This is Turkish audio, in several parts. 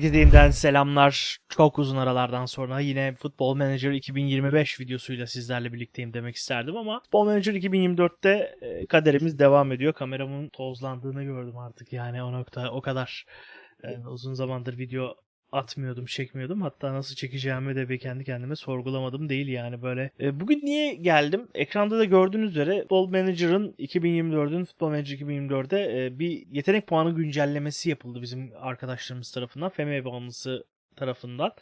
Gideyimden selamlar. Çok uzun aralardan sonra yine Football Manager 2025 videosuyla sizlerle birlikteyim demek isterdim ama Football Manager 2024'te e, kaderimiz devam ediyor. Kameramın tozlandığını gördüm artık yani o nokta o kadar e, uzun zamandır video atmıyordum, çekmiyordum. Hatta nasıl çekeceğimi de bir kendi kendime sorgulamadım değil yani böyle. E, bugün niye geldim? Ekranda da gördüğünüz üzere Football Manager'ın 2024'ün Football Manager 2024'de e, bir yetenek puanı güncellemesi yapıldı bizim arkadaşlarımız tarafından. FMV bağımlısı tarafından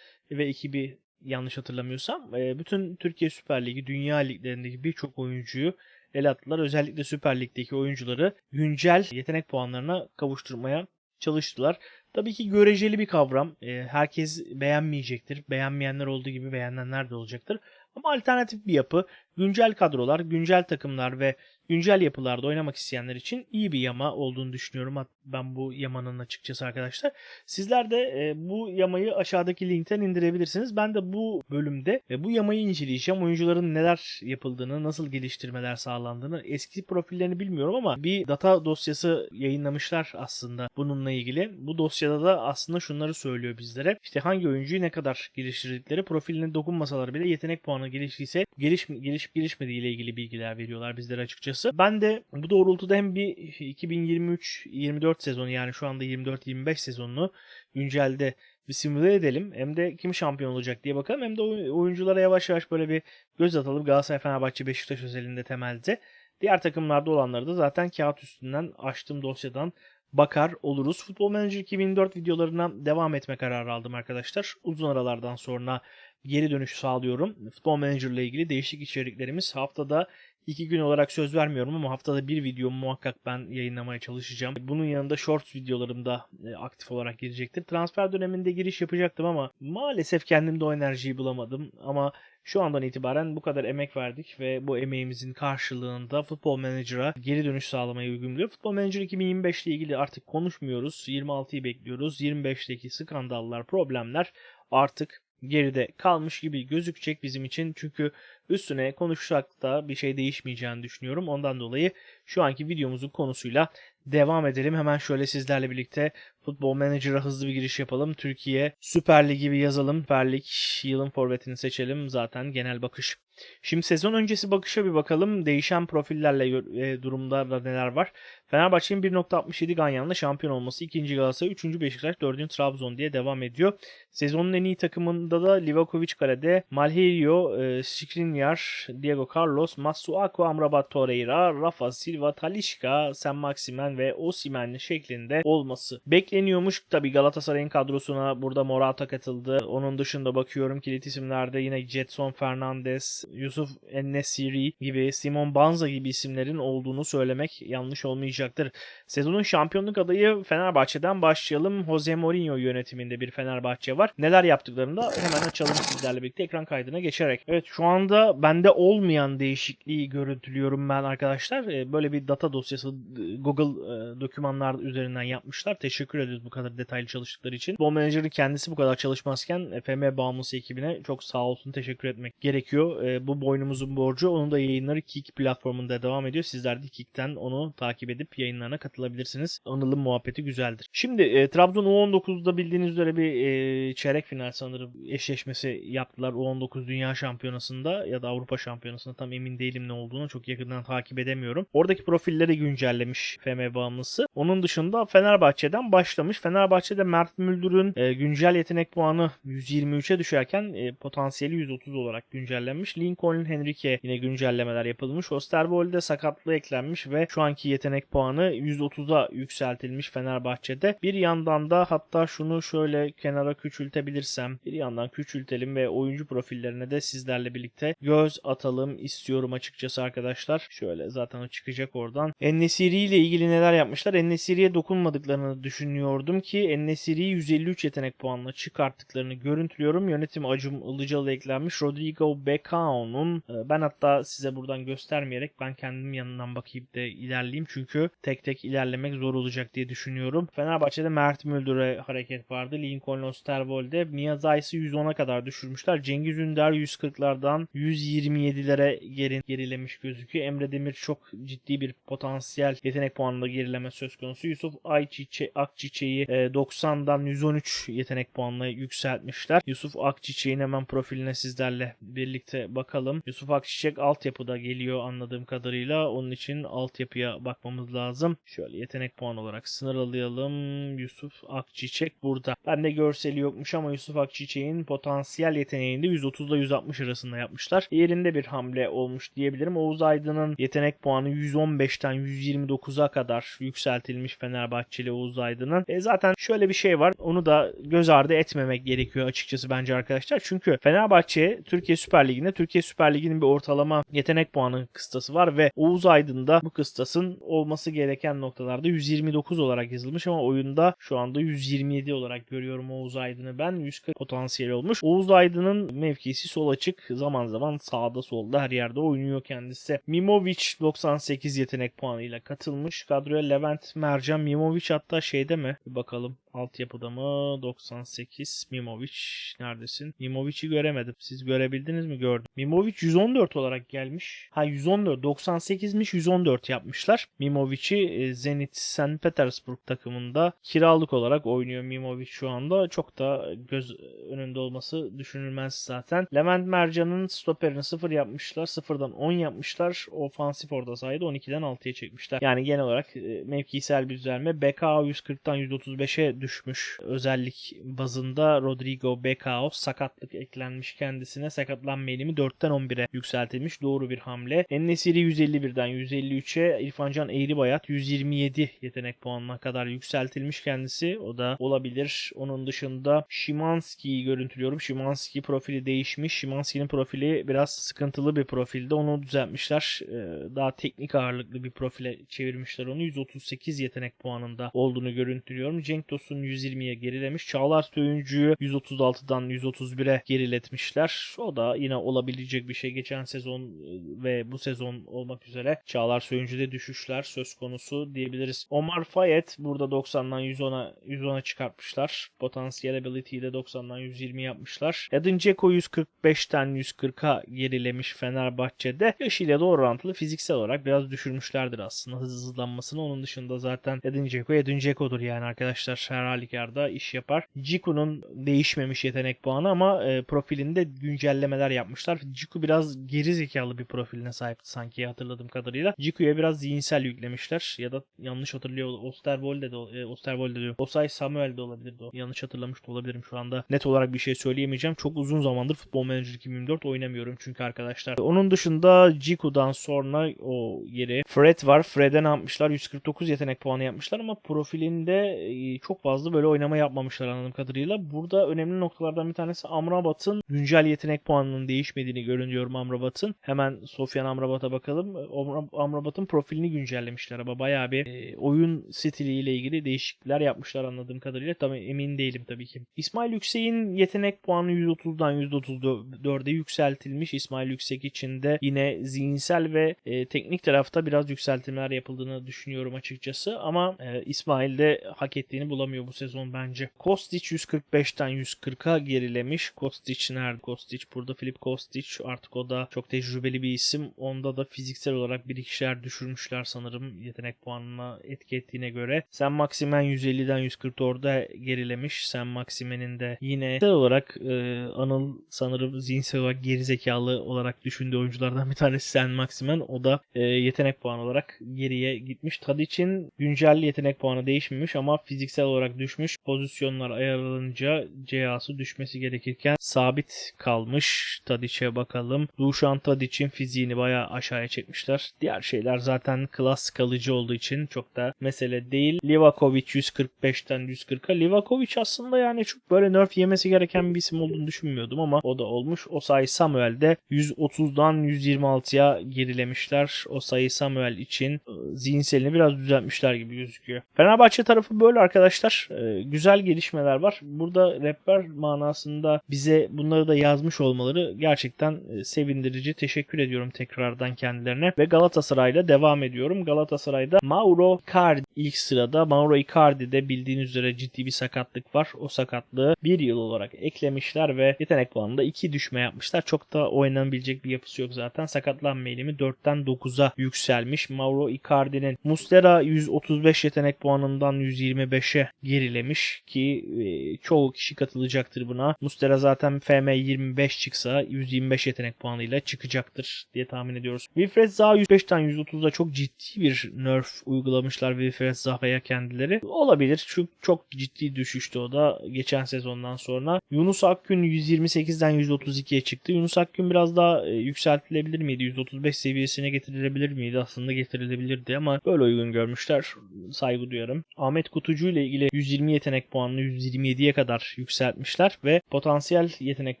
ve ekibi yanlış hatırlamıyorsam e, bütün Türkiye Süper Ligi, Dünya Liglerindeki birçok oyuncuyu el attılar. Özellikle Süper Lig'deki oyuncuları güncel yetenek puanlarına kavuşturmaya çalıştılar. Tabii ki göreceli bir kavram. E, herkes beğenmeyecektir. Beğenmeyenler olduğu gibi beğenenler de olacaktır. Ama alternatif bir yapı, güncel kadrolar, güncel takımlar ve güncel yapılarda oynamak isteyenler için iyi bir yama olduğunu düşünüyorum. Ben bu yamanın açıkçası arkadaşlar. Sizler de e, bu yamayı aşağıdaki linkten indirebilirsiniz. Ben de bu bölümde e, bu yamayı inceleyeceğim. Oyuncuların neler yapıldığını, nasıl geliştirmeler sağlandığını, eski profillerini bilmiyorum ama bir data dosyası yayınlamışlar aslında bununla ilgili. Bu dosyada da aslında şunları söylüyor bizlere. İşte hangi oyuncuyu ne kadar geliştirdikleri, profiline dokunmasalar bile yetenek puanı geliştiyse geliş, gelişip gelişmediği ile ilgili bilgiler veriyorlar bizlere açıkçası. Ben de bu doğrultuda hem bir 2023-24 sezonu yani şu anda 24-25 sezonunu güncelde bir simüle edelim. Hem de kim şampiyon olacak diye bakalım. Hem de oy- oyunculara yavaş yavaş böyle bir göz atalım. Galatasaray, Fenerbahçe, Beşiktaş özelinde temelde. Diğer takımlarda olanları da zaten kağıt üstünden açtığım dosyadan bakar oluruz. Futbol Manager 2004 videolarına devam etme kararı aldım arkadaşlar. Uzun aralardan sonra geri dönüş sağlıyorum. Futbol Manager ile ilgili değişik içeriklerimiz haftada iki gün olarak söz vermiyorum ama haftada bir video muhakkak ben yayınlamaya çalışacağım. Bunun yanında shorts videolarım da e, aktif olarak gelecektir. Transfer döneminde giriş yapacaktım ama maalesef kendimde o enerjiyi bulamadım. Ama şu andan itibaren bu kadar emek verdik ve bu emeğimizin karşılığında Futbol Manager'a geri dönüş sağlamayı uygun buluyor. Futbol Manager 2025 ile ilgili artık konuşmuyoruz. 26'yı bekliyoruz. 25'teki skandallar, problemler artık geride kalmış gibi gözükecek bizim için. Çünkü üstüne konuşsak da bir şey değişmeyeceğini düşünüyorum. Ondan dolayı şu anki videomuzun konusuyla devam edelim. Hemen şöyle sizlerle birlikte Futbol Manager'a hızlı bir giriş yapalım. Türkiye Süper Lig gibi yazalım. Süper Lig yılın forvetini seçelim. Zaten genel bakış. Şimdi sezon öncesi bakışa bir bakalım. Değişen profillerle e, durumda da neler var. Fenerbahçe'nin 1.67 Ganyan'la şampiyon olması. 2. Galatasaray, 3. Beşiktaş, 4. Trabzon diye devam ediyor. Sezonun en iyi takımında da Livakovic kalede, Malheiro, e, Skriniar, Diego Carlos, Masuaku, Amrabat Torreira, Rafa Silva, Talisca, Sen Maximen ve Osimhen şeklinde olması bekleniyormuş. Tabi Galatasaray'ın kadrosuna burada Morata katıldı. Onun dışında bakıyorum kilit isimlerde yine Jetson Fernandez, Yusuf Ennesiri gibi, Simon Banza gibi isimlerin olduğunu söylemek yanlış olmayacaktır. Sezonun şampiyonluk adayı Fenerbahçe'den başlayalım. Jose Mourinho yönetiminde bir Fenerbahçe var. Neler yaptıklarını da hemen açalım sizlerle birlikte ekran kaydına geçerek. Evet şu anda bende olmayan değişikliği görüntülüyorum ben arkadaşlar. Ee, Böyle bir data dosyası e, Google e, dokümanlar üzerinden yapmışlar. Teşekkür ederiz bu kadar detaylı çalıştıkları için. Ball Manager'ın kendisi bu kadar çalışmazken FM bağımlısı ekibine çok sağ olsun teşekkür etmek gerekiyor. Ee, Bu boynumuzun borcu. Onun da yayınları Kik platformunda devam ediyor. Sizler de Kik'ten onu takip edip yayınlarına katılabilirsiniz. Anıl'ın muhabbeti güzeldir. Şimdi e, Trabzon U19'da bildiğiniz üzere bir e, çeyrek final sanırım eşleşmesi yaptılar U19 Dünya Şampiyonası'nda ya da Avrupa Şampiyonası'nda tam emin değilim ne olduğunu çok yakından takip edemiyorum. Oradaki profilleri güncellemiş FM bağımlısı. Onun dışında Fenerbahçe'den başlamış. Fenerbahçe'de Mert Müldür'ün e, güncel yetenek puanı 123'e düşerken e, potansiyeli 130 olarak güncellenmiş. Lincoln Henrique yine güncellemeler yapılmış. Osterwold'e sakatlığı eklenmiş ve şu anki yetenek puanı 130'a yükseltilmiş Fenerbahçe'de. Bir yandan da hatta şunu şöyle kenara küçültebilirsem bir yandan küçültelim ve oyuncu profillerine de sizlerle birlikte göz atalım istiyorum açıkçası arkadaşlar. Şöyle zaten çıkacak oradan. Ennesiri ile ilgili neler yapmışlar? Ennesiri'ye dokunmadıklarını düşünüyordum ki Ennesiri'yi 153 yetenek puanla çıkarttıklarını görüntülüyorum. Yönetim Acum Ilıcalı eklenmiş. Rodrigo Becao'nun e, ben hatta size buradan göstermeyerek ben kendim yanından bakayım da ilerleyeyim. Çünkü tek tek ilerlemek zor olacak diye düşünüyorum. Fenerbahçe'de Mert Müldür'e hareket vardı. Lincoln Osterwold'e Miyazay'sı 110'a kadar düşürmüşler. Cengiz Ünder 140'lardan 127'lere geri, gerilemiş gözüküyor. Emre Demir çok ciddi bir potansiyel yetenek puanında gerileme söz konusu. Yusuf Ayçiçe, Akçiçek'i e, 90'dan 113 yetenek puanına yükseltmişler. Yusuf Akçiçek'in hemen profiline sizlerle birlikte bakalım. Yusuf Akçiçek altyapıda geliyor anladığım kadarıyla. Onun için altyapıya bakmamız lazım. Şöyle yetenek puan olarak sınırlayalım. Yusuf Akçiçek burada. Bende görseli yokmuş ama Yusuf Akçiçek'in potansiyel yeteneğini de 130 ile 160 arasında yapmışlar. Yerinde bir hamle olmuş diyebilirim. Oğuz Aydın'ın yetenek puanı 115'ten 129'a kadar yükseltilmiş Fenerbahçeli Oğuz Aydın'ın. E zaten şöyle bir şey var. Onu da göz ardı etmemek gerekiyor açıkçası bence arkadaşlar. Çünkü Fenerbahçe Türkiye Süper Ligi'nde Türkiye Süper Ligi'nin bir ortalama yetenek puanı kıstası var ve Oğuz Aydın'da bu kıstasın olması gereken noktalarda 129 olarak yazılmış ama oyunda şu anda 127 olarak görüyorum Oğuz Aydın'ı ben. 140 potansiyel olmuş. Oğuz Aydın'ın mevkisi sol açık. Zaman zaman sağda solda her yerde oynuyor kendisi. Mimovic 98 yetenek puanıyla katılmış. Kadroya Levent Mercan Mimovic hatta şeyde mi? Bir bakalım. Altyapıda mı? 98 Mimovic neredesin? Mimovic'i göremedim. Siz görebildiniz mi? Gördüm. Mimovic 114 olarak gelmiş. Ha 114. 98'miş 114 yapmışlar. Mimovic'i e, Zenit St. Petersburg takımında kiralık olarak oynuyor Mimovic şu anda. Çok da göz önünde olması düşünülmez zaten. Levent Mercan'ın stoperini 0 yapmışlar. 0'dan 10 yapmışlar. Ofansif orada sayede 12'den 6'ya çekmişler. Yani genel olarak e, mevkisel bir düzelme. BK 140'tan 135'e düşmüş. Özellik bazında Rodrigo Becao sakatlık eklenmiş kendisine. Sakatlanma eğilimi 4'ten 11'e yükseltilmiş. Doğru bir hamle. Ennesiri 151'den 153'e İrfancan Eğribayat 127 yetenek puanına kadar yükseltilmiş kendisi. O da olabilir. Onun dışında Şimanski'yi görüntülüyorum. Şimanski profili değişmiş. Şimanski'nin profili biraz sıkıntılı bir profilde. Onu düzeltmişler. Ee, Daha teknik ağırlıklı bir profile çevirmişler onu. 138 yetenek puanında olduğunu görüntülüyorum. Cenk Tosun 120'ye gerilemiş. Çağlar Söyüncü'yü 136'dan 131'e geriletmişler. O da yine olabilecek bir şey. Geçen sezon e, ve bu sezon olmak üzere Çağlar Söyüncü'de düşüşler söz konusu diyebiliriz. Omar Fayet burada 90'dan 110'a 110'a çıkartmışlar. Potansiyel ability'yi de 90'dan 120 yapmışlar. Edin Dzeko 145'ten 140'a gerilemiş Fenerbahçe'de. Yaşıyla da orantılı fiziksel olarak biraz düşürmüşlerdir aslında hızlanmasını. Onun dışında zaten Edin Dzeko Edin Dzeko'dur yani arkadaşlar. Her halükarda iş yapar. Ciku'nun değişmemiş yetenek puanı ama e, profilinde güncellemeler yapmışlar. Ciku biraz geri zekalı bir profiline sahipti sanki hatırladığım kadarıyla. Ciku'ya biraz zihinsel yüklemişler ya da yanlış hatırlıyor Osterwolde de e, Osterwolde diyorum. Osay Samuel de olabilirdi o. Yanlış hatırlamış da olabilirim şu anda. Net olarak bir şey söyleyemeyeceğim. Çok uzun zamandır Futbol Manager 2024 oynamıyorum çünkü arkadaşlar. Onun dışında Ciku'dan sonra o yeri Fred var. Fred'e ne yapmışlar? 149 yetenek puanı yapmışlar ama profilinde e, çok fazla böyle oynama yapmamışlar anladığım kadarıyla. Burada önemli noktalardan bir tanesi Amrabat'ın güncel yetenek puanının değişmediğini görünüyorum Amrabat'ın. Hemen Sofyan Amrabat'a bakalım. Amra- Amrabat'ın profilini güncellemişler ama bayağı bir e, oyun stiliyle ilgili değişiklikler yapmışlar anladığım kadarıyla. Tabii emin değilim tabii ki. İsmail Yüksek'in yetenek puanı 130'dan 134'e yükseltilmiş. İsmail Yüksek için de yine zihinsel ve e, teknik tarafta biraz yükseltmeler yapıldığını düşünüyorum açıkçası. Ama e, İsmail de hak ettiğini bulamıyor bu sezon bence. Kostic 145'ten 140'a gerilemiş. Kostic nerede? Kostic burada Filip Kostic artık o da çok tecrübeli bir isim. Onda da fiziksel olarak bir ikişer düşürmüşler sanırım yetenek puanına etki ettiğine göre. Sen Maximen 150'den 144'e gerilemiş. Sen Maximen'in de yine zihinsel olarak e, Anıl sanırım zihinsel olarak gerizekalı olarak düşündüğü oyunculardan bir tanesi Sen Maximen. O da e, yetenek puanı olarak geriye gitmiş. Tadic'in güncel yetenek puanı değişmemiş ama fiziksel olarak düşmüş. Pozisyonlar ayarlanınca CA'sı düşmesi gerekirken sabit kalmış. Tadic'e bakalım. Dušan Tadic'in fiziğini bayağı aşağıya çekmişler. Diğer şeyler zaten klas kalıcı olduğu için çok da mesele değil. Livakovic 145'ten 140'a. Livakovic aslında yani çok böyle nerf yemesi gereken bir isim olduğunu düşünmüyordum ama o da olmuş. Osay Samuel de 130'dan 126'ya gerilemişler. Osay Samuel için e, zihinselini biraz düzeltmişler gibi gözüküyor. Fenerbahçe tarafı böyle arkadaşlar. Ee, güzel gelişmeler var. Burada rehber manasında bize bunları da yazmış olmaları gerçekten e, sevindirici. Teşekkür ediyorum tekrardan kendilerine. Ve Galatasaray'la devam ediyorum. Galatasaray'da Mauro Icardi ilk sırada. Mauro Icardi'de bildiğiniz üzere ciddi bir sakatlık var. O sakatlığı bir yıl olarak eklemişler ve yetenek puanında iki düşme yapmışlar. Çok da oynanabilecek bir yapısı yok zaten. Sakatlanma eğilimi 4'ten 9'a yükselmiş. Mauro Icardi'nin Muslera 135 yetenek puanından 125'e gerilemiş ki e, çoğu kişi katılacaktır buna. Muslera zaten FM 25 çıksa 125 yetenek puanıyla çıkacaktır diye tahmin ediyoruz. Wilfred Zaha 105'ten 130'a çok ciddi bir nerf uygulamışlar Wilfred Zaha'ya kendileri. Olabilir çünkü çok ciddi düşüştü o da geçen sezondan sonra. Yunus Akgün 128'den 132'ye çıktı. Yunus Akgün biraz daha e, yükseltilebilir miydi? 135 seviyesine getirilebilir miydi? Aslında getirilebilirdi ama böyle uygun görmüşler. Saygı duyarım. Ahmet Kutucu ile ilgili 120 yetenek puanını 127'ye kadar yükseltmişler ve potansiyel yetenek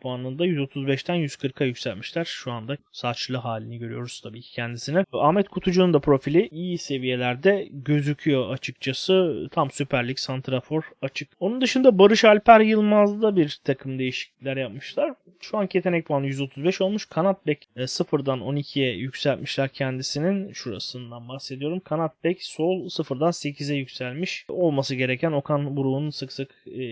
puanını da 135'ten 140'a yükseltmişler. Şu anda saçlı halini görüyoruz tabii ki kendisine. Ahmet Kutucu'nun da profili iyi seviyelerde gözüküyor açıkçası. Tam Süper Lig Santrafor açık. Onun dışında Barış Alper Yılmaz'da bir takım değişiklikler yapmışlar. Şu anki yetenek puanı 135 olmuş. Kanat bek e, sıfırdan 12'ye yükseltmişler kendisinin. Şurasından bahsediyorum. Kanat bek sol sıfırdan 8'e yükselmiş. Olması gereken Okan Buruk'un sık sık e,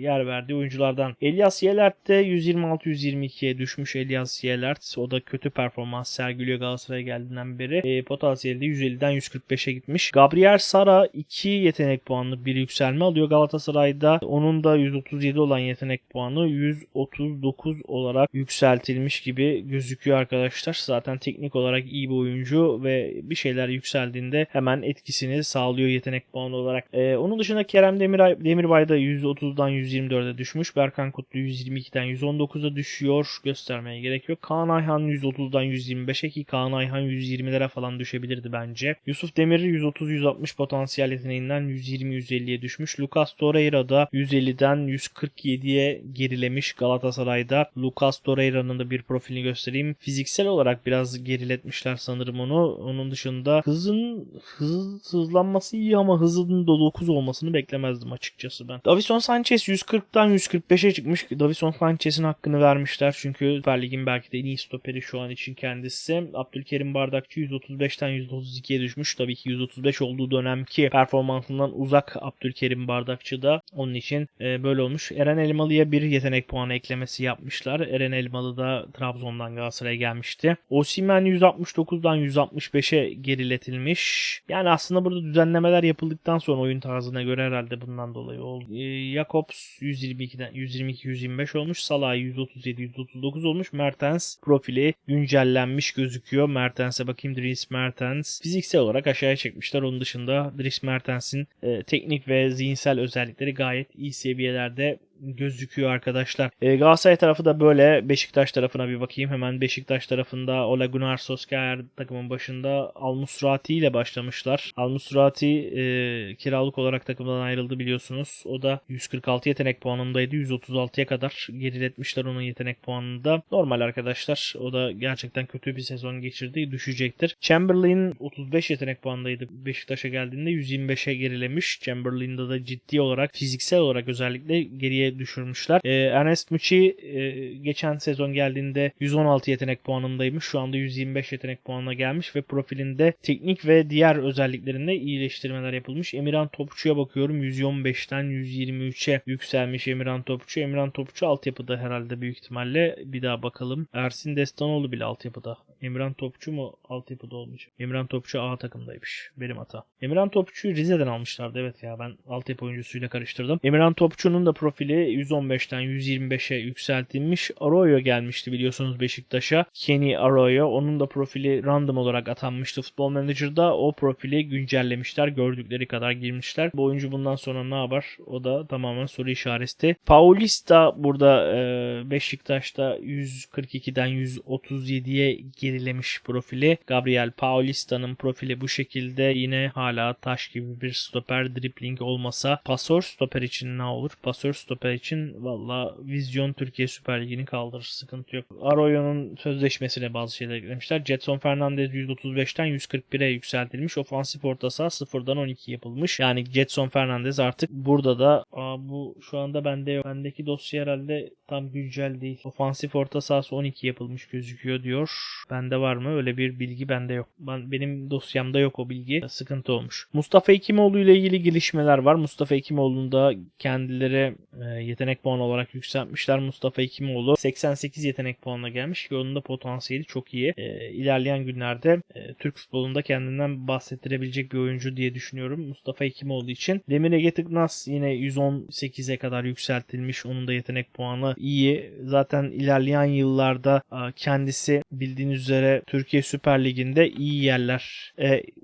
yer verdiği oyunculardan. Elias Yelert de 126-122'ye düşmüş Elias Yelert. O da kötü performans sergiliyor Galatasaray'a geldiğinden beri. E, potansiyeli de 150'den 145'e gitmiş. Gabriel Sara 2 yetenek puanlı bir yükselme alıyor Galatasaray'da. Onun da 137 olan yetenek puanı 139 olarak yükseltilmiş gibi gözüküyor arkadaşlar. Zaten teknik olarak iyi bir oyuncu ve bir şeyler yükseldiğinde hemen etkisini sağlıyor yetenek puanı olarak. Ee, onun dışında Kerem Demiray, Demirbay da 130'dan 124'e düşmüş. Berkan Kutlu 122'den 119'a düşüyor. Göstermeye gerek yok. Kaan Ayhan 130'dan 125'e ki Kaan Ayhan 120'lere falan düşebilirdi bence. Yusuf Demir 130-160 potansiyel yeteneğinden 120-150'ye düşmüş. Lucas Torreira da 150'den 147'ye gerilemiş Galatasaray'da. Lucas Torreira'nın da bir profilini göstereyim. Fiziksel olarak biraz geriletmişler sanırım onu. Onun dışında hızın hız, hızlanması iyi ama hızının da 9 olmasını beklemezdim açıkçası ben. Davison Sanchez 140'tan 145'e çıkmış. Davison Sanchez'in hakkını vermişler çünkü Süper Lig'in belki de en iyi stoperi şu an için kendisi. Abdülkerim Bardakçı 135'ten 132'ye düşmüş. Tabii ki 135 olduğu dönemki performansından uzak Abdülkerim Bardakçı da onun için e, böyle olmuş. Eren Elmalı'ya bir yetenek puanı eklemesi yapmışlar. Eren Elmalı da Trabzon'dan Galatasaray'a gelmişti. Osimhen 169'dan 165'e geriletilmiş. Yani aslında burada düzenlemeler yapıldıktan sonra oyun tarzına göre herhalde bundan dolayı oldu. E, Jakobs 122'den 122-125 olmuş. Salah 137-139 olmuş. Mertens profili güncellenmiş gözüküyor. Mertens'e bakayım Dries Mertens. Fiziksel olarak aşağıya çekmişler. Onun dışında Dries Mertens'in e, teknik ve zihinsel özellikleri gayet iyi seviyelerde gözüküyor arkadaşlar. E, Galatasaray tarafı da böyle. Beşiktaş tarafına bir bakayım. Hemen Beşiktaş tarafında Ole Gunnar Solskjaer takımın başında Al Musrati ile başlamışlar. Al Musrati e, kiralık olarak takımdan ayrıldı biliyorsunuz. O da 146 yetenek puanındaydı. 136'ya kadar geriletmişler onun yetenek puanında. Normal arkadaşlar. O da gerçekten kötü bir sezon geçirdi. Düşecektir. Chamberlain 35 yetenek puanındaydı. Beşiktaş'a geldiğinde 125'e gerilemiş. Chamberlain'da da ciddi olarak fiziksel olarak özellikle geriye düşürmüşler. Ee, Ernest Muçi e, geçen sezon geldiğinde 116 yetenek puanındaymış. Şu anda 125 yetenek puanına gelmiş ve profilinde teknik ve diğer özelliklerinde iyileştirmeler yapılmış. Emirhan Topçu'ya bakıyorum. 115'ten 123'e yükselmiş Emirhan Topçu. Emirhan Topçu altyapıda herhalde büyük ihtimalle. Bir daha bakalım. Ersin Destanoğlu bile altyapıda. Emirhan Topçu mu altyapıda olmuş? Emirhan Topçu A takımdaymış. Benim hata. Emirhan Topçu'yu Rize'den almışlardı. Evet ya ben altyapı oyuncusuyla karıştırdım. Emirhan Topçu'nun da profili 115'ten 125'e yükseltilmiş. Arroyo gelmişti biliyorsunuz Beşiktaş'a. Kenny Arroyo. Onun da profili random olarak atanmıştı Futbol Manager'da. O profili güncellemişler. Gördükleri kadar girmişler. Bu oyuncu bundan sonra ne yapar? O da tamamen soru işareti. Paulista burada Beşiktaş'ta 142'den 137'ye gerilemiş profili. Gabriel Paulista'nın profili bu şekilde yine hala taş gibi bir stoper dribbling olmasa pasör stoper için ne olur? Pasör stoper için valla vizyon Türkiye Süper Ligi'ni kaldırır. Sıkıntı yok. Arroyo'nun sözleşmesine bazı şeyler eklemişler. Jetson Fernandez 135'ten 141'e yükseltilmiş. Ofansif orta saha 0'dan 12 yapılmış. Yani Jetson Fernandez artık burada da aa, bu şu anda bende yok. Bendeki dosya herhalde tam güncel değil. Ofansif orta sahası 12 yapılmış gözüküyor diyor. Bende var mı? Öyle bir bilgi bende yok. Ben, benim dosyamda yok o bilgi. Sıkıntı olmuş. Mustafa Ekimoğlu ile ilgili gelişmeler var. Mustafa Ekimoğlu'nu da kendileri e, yetenek puanı olarak yükseltmişler. Mustafa Ekimoğlu 88 yetenek puanına gelmiş. Onun da potansiyeli çok iyi. E, ilerleyen günlerde e, Türk futbolunda kendinden bahsettirebilecek bir oyuncu diye düşünüyorum. Mustafa Ekimoğlu için. Demir Ege Tıknaz yine 118'e kadar yükseltilmiş. Onun da yetenek puanı iyi. Zaten ilerleyen yıllarda kendisi bildiğiniz üzere Türkiye Süper Ligi'nde iyi yerler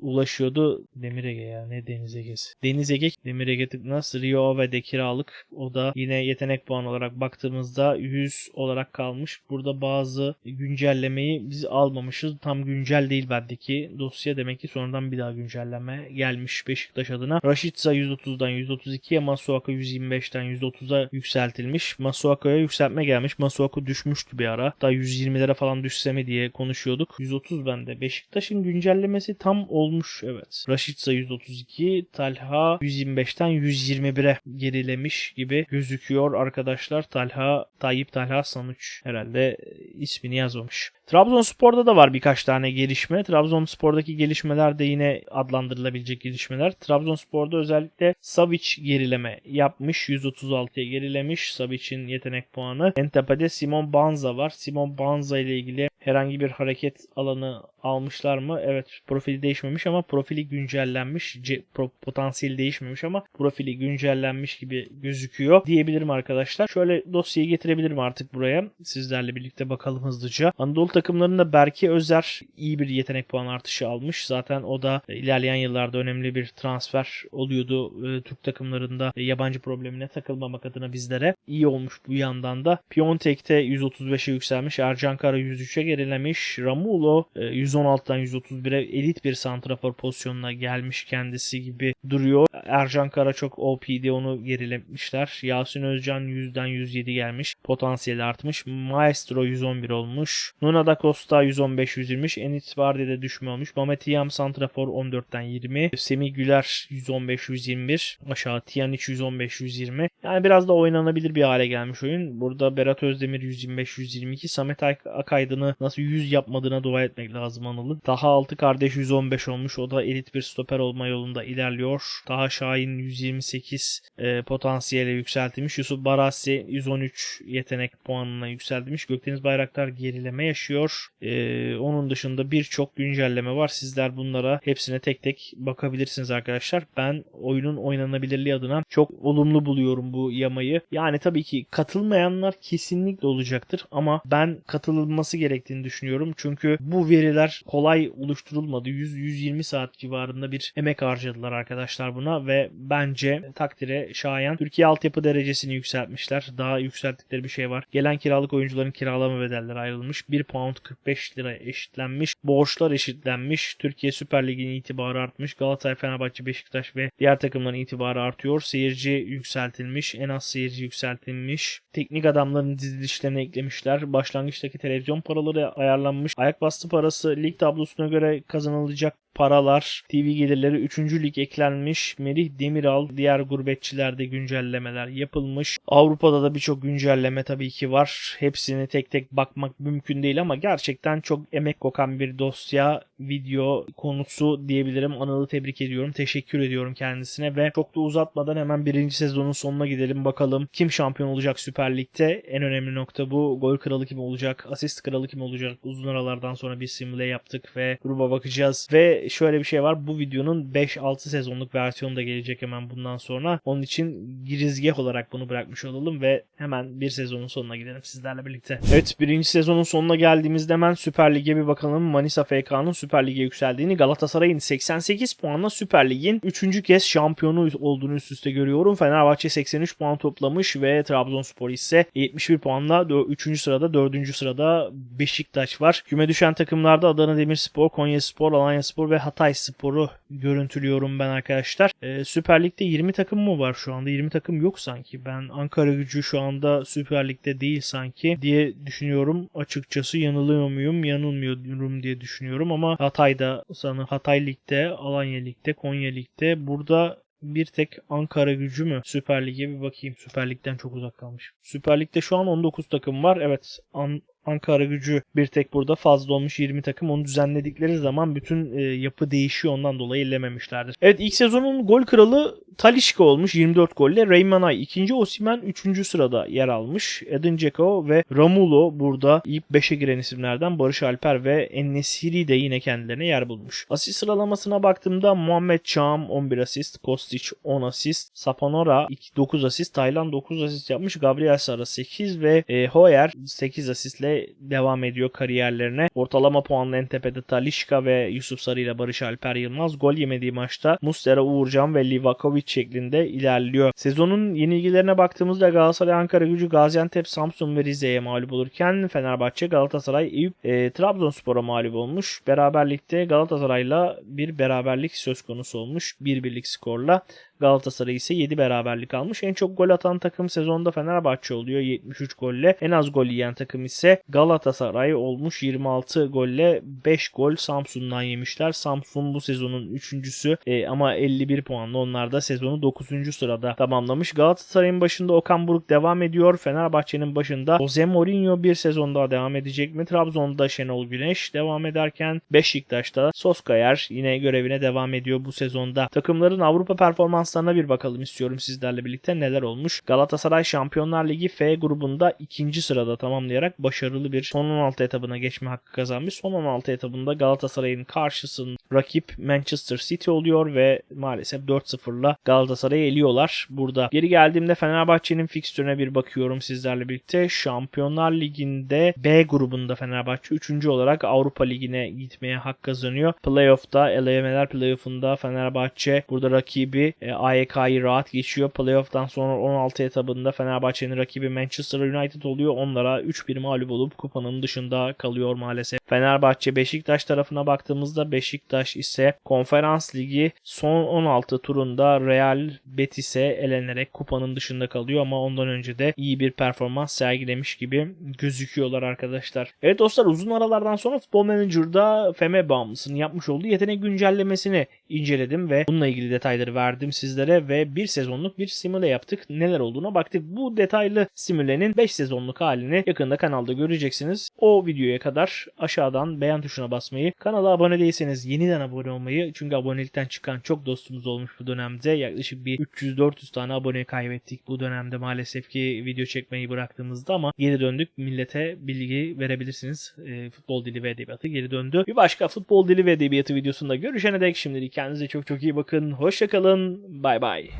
ulaşıyordu. Demir Ege ya ne Deniz Ege'si. Deniz Ege, Demir Ege Tıknaz, Rio Ave'de kiralık. O da yine yetenek puanı olarak baktığımızda 100 olarak kalmış. Burada bazı güncellemeyi biz almamışız. Tam güncel değil bendeki dosya. Demek ki sonradan bir daha güncelleme gelmiş Beşiktaş adına. Rashica 130'dan 132'ye Masuaka 125'ten 130'a yükseltilmiş. Masuaka'ya yükseltme gelmiş. Masuaka düşmüştü bir ara. Daha 120'lere falan düşse mi diye konuşuyorduk. 130 bende. Beşiktaş'ın güncellemesi tam olmuş evet. Rashica 132, Talha 125'ten 121'e gerilemiş gibi gözüküyor arkadaşlar. Talha, Tayyip Talha Sanuç herhalde ismini yazmamış. Trabzonspor'da da var birkaç tane gelişme. Trabzonspor'daki gelişmeler de yine adlandırılabilecek gelişmeler. Trabzonspor'da özellikle Savic gerileme yapmış. 136'ya gerilemiş. Savic'in yetenek puanı. En tepede Simon Banza var. Simon Banza ile ilgili herhangi bir hareket alanı almışlar mı? Evet profili değişmemiş ama profili güncellenmiş. C- potansiyeli değişmemiş ama profili güncellenmiş gibi gözüküyor diyebilirim arkadaşlar. Şöyle dosyayı getirebilirim artık buraya. Sizlerle birlikte bakalım hızlıca. Anadolu takımlarında Berke Özer iyi bir yetenek puan artışı almış. Zaten o da ilerleyen yıllarda önemli bir transfer oluyordu e, Türk takımlarında yabancı problemine takılmamak adına bizlere. iyi olmuş bu yandan da. Piontek'te 135'e yükselmiş. Ercan Kara 103'e gerilemiş. Ramulo e, 116'dan 131'e elit bir santrafor pozisyonuna gelmiş kendisi gibi duruyor. Ercan Kara çok OP'di onu gerilemişler. Yasin Özcan 100'den 107 gelmiş. Potansiyeli artmış. Maestro 111 olmuş. Nuna da Costa 115 120. Enis Vardy'de düşme olmuş. Mehmet Yam Santrafor 14'ten 20. Semih Güler 115 121. Aşağı Tiyanic 115 120. Yani biraz da oynanabilir bir hale gelmiş oyun. Burada Berat Özdemir 125 122. Samet Akaydın'ı nasıl 100 yapmadığına dua etmek lazım Anıl'ın. Daha altı kardeş 115 olmuş. O da elit bir stoper olma yolunda ilerliyor. Daha Şahin 128 e, potansiyele yükseltilmiş. Yusuf Barasi 113 yetenek puanına yükseltilmiş. Gökdeniz Bayraktar gerileme yaşıyor. E, onun dışında birçok güncelleme var. Sizler bunlara hepsine tek tek bakabilirsiniz arkadaşlar. Ben oyunun oynanabilirliği adına çok olumlu buluyorum bu yamayı. Yani tabii ki katılmayanlar kesinlikle olacaktır ama ben katılılması gerektiğini düşünüyorum. Çünkü bu veriler kolay oluşturulmadı. 100-120 saat civarında bir emek harcadılar arkadaşlar buna ve bence takdire şayan Türkiye altyapı derecesini yükseltmişler. Daha yükselttikleri bir şey var. Gelen kiralık oyuncuların kiralama bedelleri ayrılmış. 1 pound 45 lira eşitlenmiş. Borçlar eşitlenmiş. Türkiye Süper Ligi'nin itibarı artmış. Galatasaray, Fenerbahçe, Beşiktaş ve diğer takımların itibarı artıyor. Seyirci yükseltilmiş. En az seyirci yükseltilmiş. Teknik adamların dizilişlerine eklemişler. Başlangıçtaki televizyon paraları ayarlanmış. Ayak bastı parası lig tablosuna göre kazanılacak paralar, TV gelirleri 3. lig eklenmiş. Merih Demiral, diğer gurbetçilerde güncellemeler yapılmış. Avrupa'da da birçok güncelleme tabii ki var. Hepsini tek tek bakmak mümkün değil ama gerçekten çok emek kokan bir dosya, video konusu diyebilirim. Anıl'ı tebrik ediyorum. Teşekkür ediyorum kendisine ve çok da uzatmadan hemen birinci sezonun sonuna gidelim bakalım. Kim şampiyon olacak Süper Lig'de? En önemli nokta bu. Gol kralı kim olacak? Asist kralı kim olacak? Uzun aralardan sonra bir simüle yaptık ve gruba bakacağız ve ve şöyle bir şey var. Bu videonun 5-6 sezonluk versiyonu da gelecek hemen bundan sonra. Onun için girizgah olarak bunu bırakmış olalım ve hemen bir sezonun sonuna gidelim sizlerle birlikte. Evet birinci sezonun sonuna geldiğimizde hemen Süper Lig'e bir bakalım. Manisa FK'nın Süper Lig'e yükseldiğini Galatasaray'ın 88 puanla Süper Lig'in 3. kez şampiyonu olduğunu üst üste görüyorum. Fenerbahçe 83 puan toplamış ve Trabzonspor ise 71 puanla 3. sırada 4. sırada Beşiktaş var. Küme düşen takımlarda Adana Demirspor, Konyaspor, Alanyaspor ve Hatay Spor'u görüntülüyorum ben arkadaşlar. Ee, Süper Lig'de 20 takım mı var şu anda? 20 takım yok sanki. Ben Ankara gücü şu anda Süper Lig'de değil sanki diye düşünüyorum. Açıkçası yanılıyor muyum? Yanılmıyorum diye düşünüyorum ama Hatay'da sanırım Hatay Lig'de, Alanya Lig'de, Konya Lig'de burada bir tek Ankara gücü mü? Süper Lig'e bir bakayım. Süper Lig'den çok uzak kalmış. Süper Lig'de şu an 19 takım var. Evet An- Ankara gücü bir tek burada fazla olmuş 20 takım. Onu düzenledikleri zaman bütün e, yapı değişiyor ondan dolayı ellememişlerdir. Evet ilk sezonun gol kralı Talişka olmuş 24 golle. Reymanay ikinci, Osimen 3. sırada yer almış. Edin Dzeko ve Ramulo burada ilk 5'e giren isimlerden Barış Alper ve Ennesiri de yine kendilerine yer bulmuş. Asist sıralamasına baktığımda Muhammed Çam 11 asist, Kostić 10 asist, Saponora 9 asist, Taylan 9 asist yapmış, Gabriel Sara 8 ve e, Hoyer 8 asistle devam ediyor kariyerlerine. Ortalama puanla en tepede Talişka ve Yusuf Sarı ile Barış Alper Yılmaz gol yemediği maçta Mustera Uğurcan ve Livakovic şeklinde ilerliyor. Sezonun yenilgilerine baktığımızda Galatasaray, Ankara Gücü, Gaziantep, Samsun ve Rize'ye mağlup olurken Fenerbahçe, Galatasaray, Eyüp, e, Trabzonspor'a mağlup olmuş. Beraberlikte Galatasaray'la bir beraberlik söz konusu olmuş. Bir birlik skorla. Galatasaray ise 7 beraberlik almış. En çok gol atan takım sezonda Fenerbahçe oluyor 73 golle. En az gol yiyen takım ise Galatasaray olmuş 26 golle 5 gol Samsun'dan yemişler. Samsun bu sezonun 3.sü e, ama 51 puanlı. Onlar da sezonu 9. sırada tamamlamış. Galatasaray'ın başında Okan Buruk devam ediyor. Fenerbahçe'nin başında Jose Mourinho bir sezon daha devam edecek mi? Trabzon'da Şenol Güneş devam ederken Beşiktaş'ta Soskayer yine görevine devam ediyor bu sezonda. Takımların Avrupa performanslarına bir bakalım istiyorum sizlerle birlikte neler olmuş. Galatasaray Şampiyonlar Ligi F grubunda ikinci sırada tamamlayarak başarılı bir son 16 etabına geçme hakkı kazanmış. Son 16 etabında Galatasaray'ın karşısında rakip Manchester City oluyor ve maalesef 4-0'la Galatasaray'ı eliyorlar. Burada geri geldiğimde Fenerbahçe'nin fikstürüne bir bakıyorum sizlerle birlikte. Şampiyonlar Ligi'nde B grubunda Fenerbahçe 3. olarak Avrupa Ligi'ne gitmeye hak kazanıyor. Playoff'ta elemeler playoff'unda Fenerbahçe burada rakibi e, AYK'yı rahat geçiyor. Playoff'tan sonra 16 etabında Fenerbahçe'nin rakibi Manchester United oluyor. Onlara 3-1 mağlup olup kupanın dışında kalıyor maalesef. Fenerbahçe Beşiktaş tarafına baktığımızda Beşiktaş ise Konferans Ligi son 16 turunda Real Betis'e elenerek kupanın dışında kalıyor ama ondan önce de iyi bir performans sergilemiş gibi gözüküyorlar arkadaşlar. Evet dostlar uzun aralardan sonra Futbol Manager'da FM bağımlısının yapmış olduğu yetenek güncellemesini inceledim ve bununla ilgili detayları verdim sizlere ve bir sezonluk bir simüle yaptık. Neler olduğuna baktık. Bu detaylı simülenin 5 sezonluk halini yakında kanalda göreceksiniz. O videoya kadar aşağıdan beğen tuşuna basmayı, kanala abone değilseniz yeniden abone olmayı çünkü abonelikten çıkan çok dostumuz olmuş bu dönemde. Yaklaşık bir 300-400 tane abone kaybettik bu dönemde maalesef ki video çekmeyi bıraktığımızda ama geri döndük. Millete bilgi verebilirsiniz. E, futbol dili ve edebiyatı geri döndü. Bir başka futbol dili ve edebiyatı videosunda görüşene dek şimdilik kendinize çok çok iyi bakın. Hoşçakalın. Bay bay.